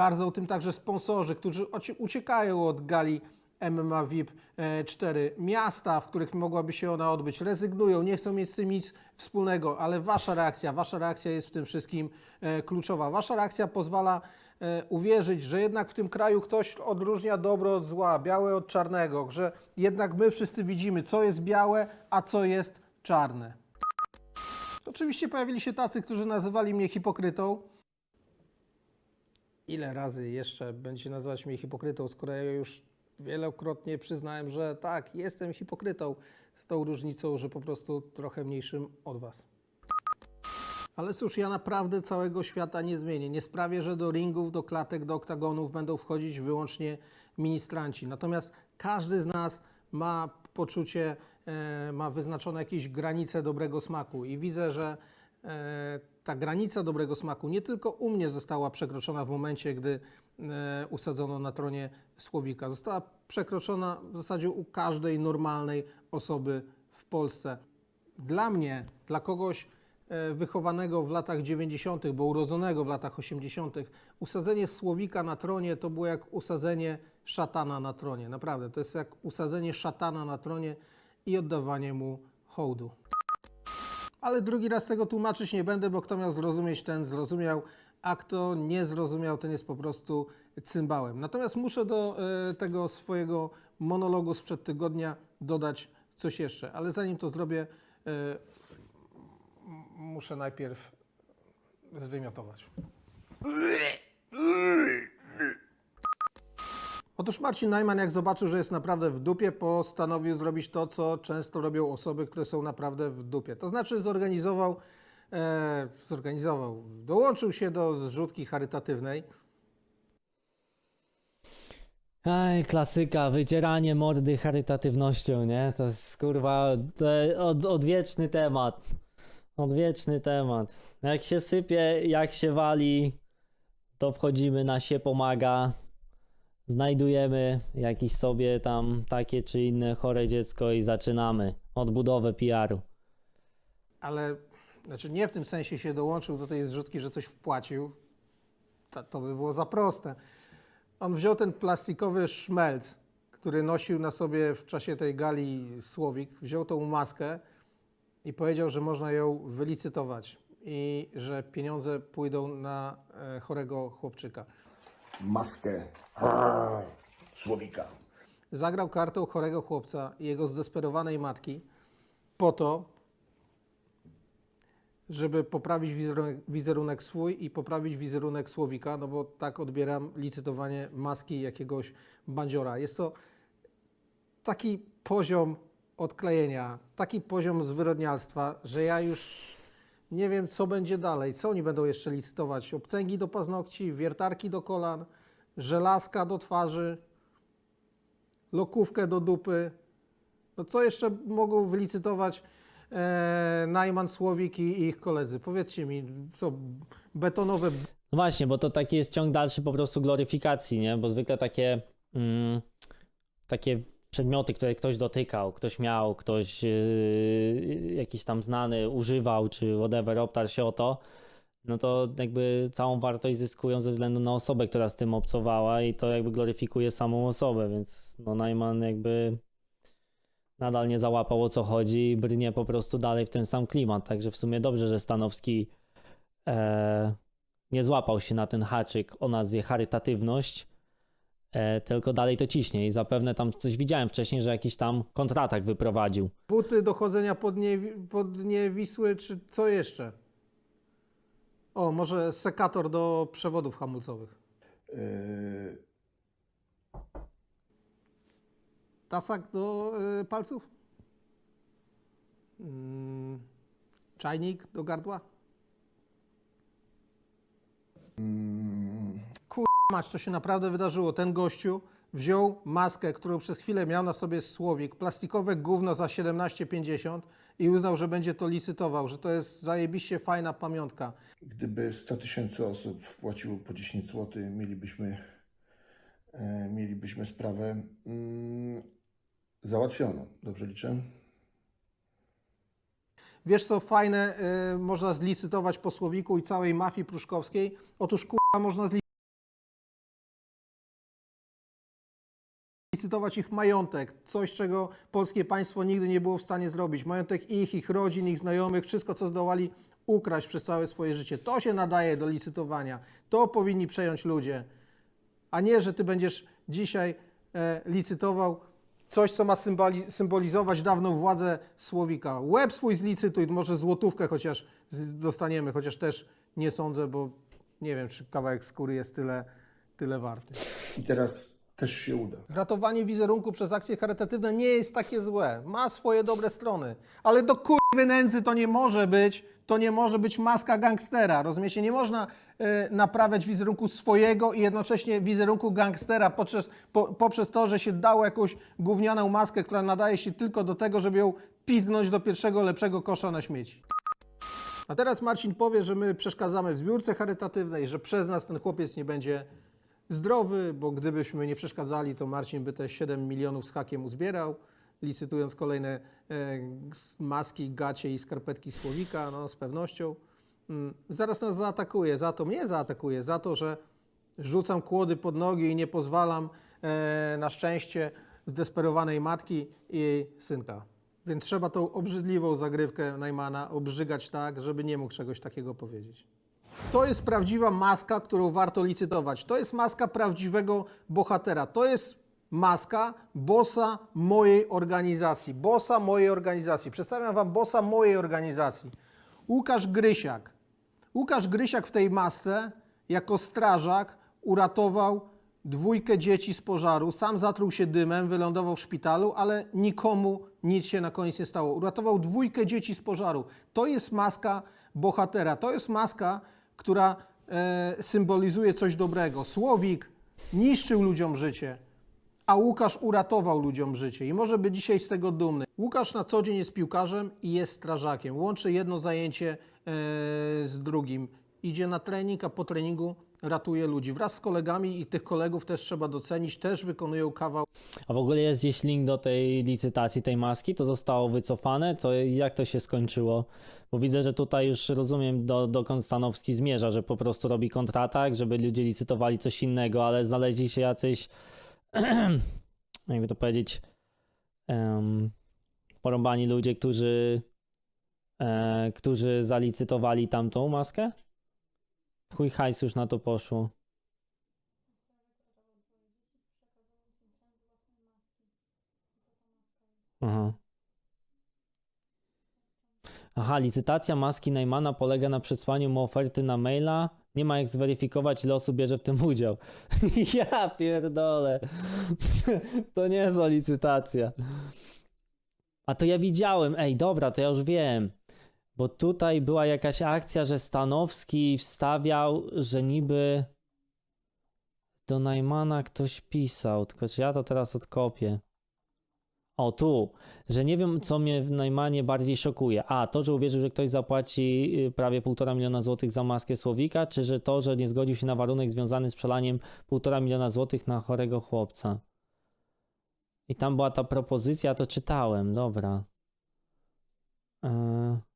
Bardzo tym także sponsorzy, którzy uciekają od gali MMA VIP e, 4. Miasta, w których mogłaby się ona odbyć, rezygnują, nie chcą mieć z tym nic wspólnego, ale wasza reakcja, wasza reakcja jest w tym wszystkim e, kluczowa. Wasza reakcja pozwala e, uwierzyć, że jednak w tym kraju ktoś odróżnia dobro od zła, białe od czarnego, że jednak my wszyscy widzimy, co jest białe, a co jest czarne. Oczywiście pojawili się tacy, którzy nazywali mnie hipokrytą. Ile razy jeszcze będzie nazywać mnie hipokrytą, skoro ja już wielokrotnie przyznałem, że tak, jestem hipokrytą, z tą różnicą, że po prostu trochę mniejszym od Was. Ale cóż, ja naprawdę całego świata nie zmienię. Nie sprawię, że do ringów, do klatek, do oktagonów będą wchodzić wyłącznie ministranci. Natomiast każdy z nas ma poczucie, e, ma wyznaczone jakieś granice dobrego smaku i widzę, że e, ta granica dobrego smaku nie tylko u mnie została przekroczona w momencie, gdy e, usadzono na tronie Słowika. Została przekroczona w zasadzie u każdej normalnej osoby w Polsce. Dla mnie, dla kogoś e, wychowanego w latach 90., bo urodzonego w latach 80., usadzenie Słowika na tronie to było jak usadzenie szatana na tronie. Naprawdę, to jest jak usadzenie szatana na tronie i oddawanie mu hołdu. Ale drugi raz tego tłumaczyć nie będę, bo kto miał zrozumieć, ten zrozumiał, a kto nie zrozumiał, ten jest po prostu cymbałem. Natomiast muszę do e, tego swojego monologu sprzed tygodnia dodać coś jeszcze, ale zanim to zrobię, e, muszę najpierw zwymiotować. Otóż Marcin Najman, jak zobaczył, że jest naprawdę w dupie, postanowił zrobić to, co często robią osoby, które są naprawdę w dupie. To znaczy zorganizował, e, zorganizował, dołączył się do zrzutki charytatywnej. Aj, klasyka, wycieranie mordy charytatywnością, nie? To jest kurwa to od, odwieczny temat. Odwieczny temat. Jak się sypie, jak się wali, to wchodzimy na się pomaga. Znajdujemy jakieś sobie tam takie czy inne chore dziecko i zaczynamy odbudowę PR-u. ale znaczy nie w tym sensie się dołączył do tej zrzutki, że coś wpłacił. To, to by było za proste. On wziął ten plastikowy szmelc, który nosił na sobie w czasie tej gali Słowik, wziął tą maskę i powiedział, że można ją wylicytować i że pieniądze pójdą na e, chorego chłopczyka. Maskę Słowika. Zagrał kartą chorego chłopca i jego zdesperowanej matki po to, żeby poprawić wizerunek, wizerunek swój i poprawić wizerunek Słowika, no bo tak odbieram licytowanie maski jakiegoś bandziora. Jest to taki poziom odklejenia, taki poziom zwyrodnialstwa, że ja już nie wiem, co będzie dalej. Co oni będą jeszcze licytować? Obcęgi do paznokci, wiertarki do kolan, żelazka do twarzy, lokówkę do dupy. No co jeszcze mogą wylicytować e, Najman, Słowik i ich koledzy? Powiedzcie mi, co betonowe No właśnie, bo to taki jest ciąg dalszy po prostu gloryfikacji, nie? Bo zwykle takie, mm, takie przedmioty, które ktoś dotykał, ktoś miał, ktoś yy, jakiś tam znany używał, czy whatever, obtarł się o to, no to jakby całą wartość zyskują ze względu na osobę, która z tym obcowała i to jakby gloryfikuje samą osobę, więc no Najman jakby nadal nie załapał o co chodzi i brnie po prostu dalej w ten sam klimat, także w sumie dobrze, że Stanowski e, nie złapał się na ten haczyk o nazwie charytatywność, e, tylko dalej to ciśnie i zapewne tam coś widziałem wcześniej, że jakiś tam kontratak wyprowadził. buty do chodzenia pod nie, pod nie Wisły, czy co jeszcze? O, może sekator do przewodów hamulcowych. Yy, Tasak do y, palców? Mm, czajnik do gardła? Kur... Mać, to się naprawdę wydarzyło. Ten gościu wziął maskę, którą przez chwilę miał na sobie słowik, plastikowe gówno za 17,50 i uznał, że będzie to licytował, że to jest zajebiście fajna pamiątka. gdyby 100 tysięcy osób wpłaciło po 10 zł, mielibyśmy, e, mielibyśmy sprawę mm, załatwioną. Dobrze liczę? Wiesz co fajne y, można zlicytować po słowiku i całej mafii pruszkowskiej? Otóż kurwa można zlicytować licytować ich majątek, coś czego polskie państwo nigdy nie było w stanie zrobić. Majątek ich, ich rodzin, ich znajomych, wszystko co zdołali ukraść przez całe swoje życie. To się nadaje do licytowania. To powinni przejąć ludzie, a nie, że ty będziesz dzisiaj e, licytował coś, co ma symboli, symbolizować dawną władzę Słowika. Łeb swój zlicytuj, może złotówkę chociaż dostaniemy, chociaż też nie sądzę, bo nie wiem, czy kawałek skóry jest tyle, tyle warty. I teraz też się uda. Ratowanie wizerunku przez akcje charytatywne nie jest takie złe. Ma swoje dobre strony. Ale do kurwy nędzy to nie może być, to nie może być maska gangstera. Rozumiecie? Nie można e, naprawiać wizerunku swojego i jednocześnie wizerunku gangstera poprzez, po, poprzez to, że się dało jakąś gównianą maskę, która nadaje się tylko do tego, żeby ją pizgnąć do pierwszego lepszego kosza na śmieci. A teraz Marcin powie, że my przeszkadzamy w zbiórce charytatywnej, że przez nas ten chłopiec nie będzie zdrowy, bo gdybyśmy nie przeszkadzali, to Marcin by te 7 milionów z hakiem uzbierał, licytując kolejne e, maski, gacie i skarpetki Słowika, no z pewnością. Mm, Zaraz nas zaatakuje, za to mnie zaatakuje, za to, że rzucam kłody pod nogi i nie pozwalam e, na szczęście zdesperowanej matki i jej synka. Więc trzeba tą obrzydliwą zagrywkę Najmana obrzygać tak, żeby nie mógł czegoś takiego powiedzieć. To jest prawdziwa maska, którą warto licytować. To jest maska prawdziwego bohatera. To jest maska bossa mojej organizacji. Bossa mojej organizacji. Przedstawiam wam bossa mojej organizacji. Łukasz Grysiak. Łukasz Grysiak w tej masce jako strażak uratował dwójkę dzieci z pożaru. Sam zatruł się dymem, wylądował w szpitalu, ale nikomu nic się na koniec nie stało. Uratował dwójkę dzieci z pożaru. To jest maska bohatera. To jest maska, która e, symbolizuje coś dobrego. Słowik niszczył ludziom życie, a Łukasz uratował ludziom życie i może być dzisiaj z tego dumny. Łukasz na co dzień jest piłkarzem i jest strażakiem. Łączy jedno zajęcie e, z drugim. Idzie na trening, a po treningu ratuje ludzi. Wraz z kolegami i tych kolegów też trzeba docenić, też wykonują kawał A w ogóle jest gdzieś link do tej licytacji, tej maski, to zostało wycofane, to jak to się skończyło? Bo widzę, że tutaj już rozumiem, do, dokąd Stanowski zmierza, że po prostu robi kontratak, żeby ludzie licytowali coś innego, ale znaleźli się jacyś, jakby to powiedzieć, um, porąbani ludzie, którzy, e, którzy zalicytowali tamtą maskę? Chuj hajs już na to poszło. Aha. Aha, licytacja maski Najmana polega na przesłaniu mu oferty na maila. Nie ma jak zweryfikować, ile osób bierze w tym udział. ja pierdolę. to nie jest licytacja. A to ja widziałem. Ej, dobra, to ja już wiem. Bo tutaj była jakaś akcja, że Stanowski wstawiał, że niby do Najmana ktoś pisał. Tylko czy ja to teraz odkopię? O, tu, że nie wiem, co mnie w Najmanie bardziej szokuje. A, to, że uwierzył, że ktoś zapłaci y, prawie 1,5 miliona złotych za maskę Słowika, czy że to, że nie zgodził się na warunek związany z przelaniem 1,5 miliona złotych na chorego chłopca. I tam była ta propozycja, to czytałem, dobra. Yy.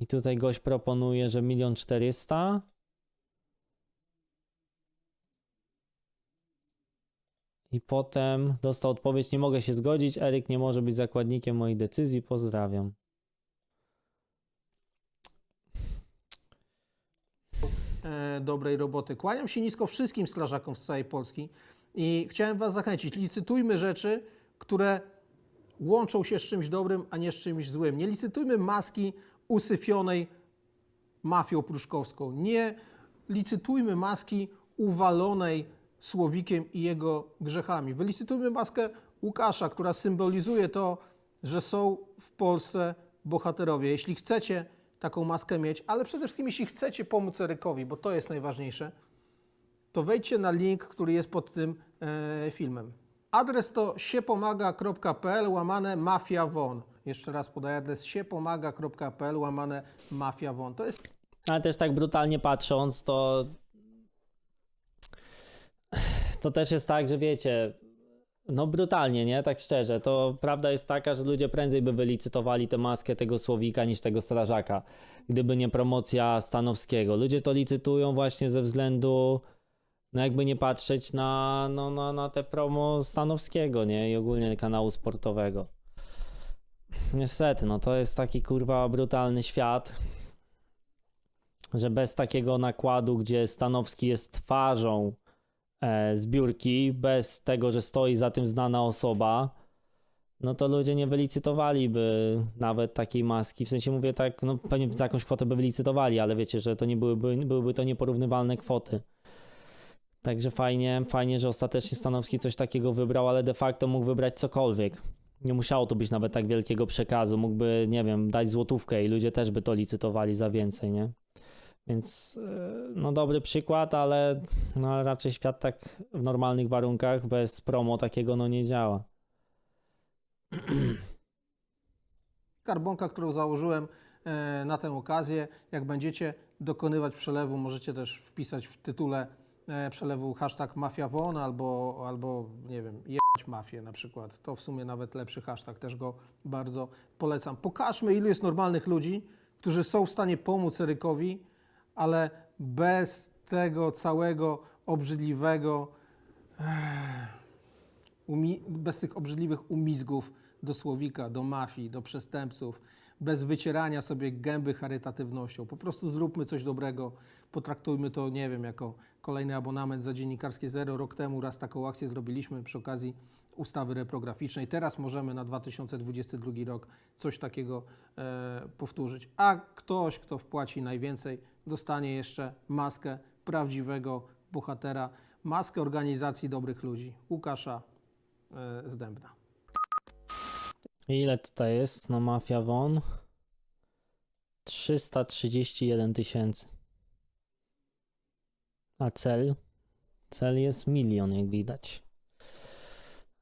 I tutaj gość proponuje, że milion czterysta. I potem dostał odpowiedź: Nie mogę się zgodzić. Eryk nie może być zakładnikiem moich decyzji. Pozdrawiam. e, dobrej roboty. Kłaniam się nisko wszystkim strażakom z całej Polski i chciałem Was zachęcić. Licytujmy rzeczy, które łączą się z czymś dobrym, a nie z czymś złym. Nie licytujmy maski usyfionej mafią pruszkowską. Nie licytujmy maski uwalonej Słowikiem i jego grzechami. Wylicytujmy maskę Łukasza, która symbolizuje to, że są w Polsce bohaterowie. Jeśli chcecie taką maskę mieć, ale przede wszystkim jeśli chcecie pomóc Erykowi, bo to jest najważniejsze, to wejdźcie na link, który jest pod tym e, filmem. Adres to siepomaga.pl łamane mafia won. Jeszcze raz podaję adres siepomaga.pl łamane mafia won. To jest Ale też tak brutalnie patrząc, to. To też jest tak, że wiecie. No brutalnie, nie? Tak szczerze. To prawda jest taka, że ludzie prędzej by wylicytowali tę maskę tego słowika niż tego strażaka, gdyby nie promocja Stanowskiego. Ludzie to licytują właśnie ze względu no jakby nie patrzeć na, no, na, na te promo Stanowskiego, nie? I ogólnie kanału sportowego. Niestety, no to jest taki kurwa brutalny świat, że bez takiego nakładu, gdzie Stanowski jest twarzą e, zbiórki, bez tego, że stoi za tym znana osoba, no to ludzie nie wylicytowaliby nawet takiej maski. W sensie mówię tak, no pewnie za jakąś kwotę by wylicytowali, ale wiecie, że to nie byłyby, byłyby to nieporównywalne kwoty. Także fajnie, fajnie, że ostatecznie Stanowski coś takiego wybrał, ale de facto mógł wybrać cokolwiek. Nie musiało to być nawet tak wielkiego przekazu. Mógłby, nie wiem, dać złotówkę i ludzie też by to licytowali za więcej, nie? Więc e, no dobry przykład, ale no, raczej świat tak w normalnych warunkach bez promo takiego no nie działa. skarbonka, którą założyłem e, na tę okazję. Jak będziecie dokonywać przelewu, możecie też wpisać w tytule przelewu hashtag mafiawon albo, albo nie wiem, jebać mafię na przykład. To w sumie nawet lepszy hashtag, też go bardzo polecam. Pokażmy, ilu jest normalnych ludzi, którzy są w stanie pomóc Erykowi, ale bez tego całego obrzydliwego umi- bez tych obrzydliwych umizgów do słowika, do mafii, do przestępców, bez wycierania sobie gęby charytatywnością. Po prostu zróbmy coś dobrego, potraktujmy to, nie wiem, jako kolejny abonament za dziennikarskie zero. Rok temu raz taką akcję zrobiliśmy przy okazji ustawy reprograficznej. Teraz możemy na 2022 rok coś takiego e, powtórzyć. A ktoś, kto wpłaci najwięcej, dostanie jeszcze maskę prawdziwego bohatera, maskę organizacji dobrych ludzi. Łukasza e, z Dębna. Ile tutaj jest na Mafia Won? 331 tysięcy. A cel? Cel jest milion, jak widać.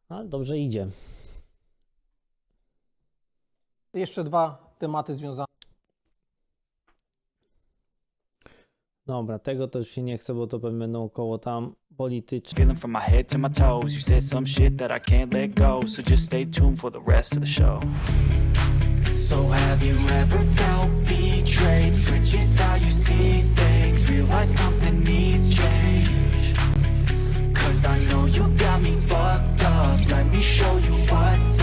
Ale dobrze idzie. Jeszcze dwa tematy związane Dobra, tego też się nie chcę, bo to pewnie będą tam polityczne. Feeling from my head to my toes. You said some shit that I can't let go. So just stay tuned for the rest of the show. So have you ever felt betrayed? Switches how you see things. Realize something needs change. Cause I know you got me fucked up. Let me show you what's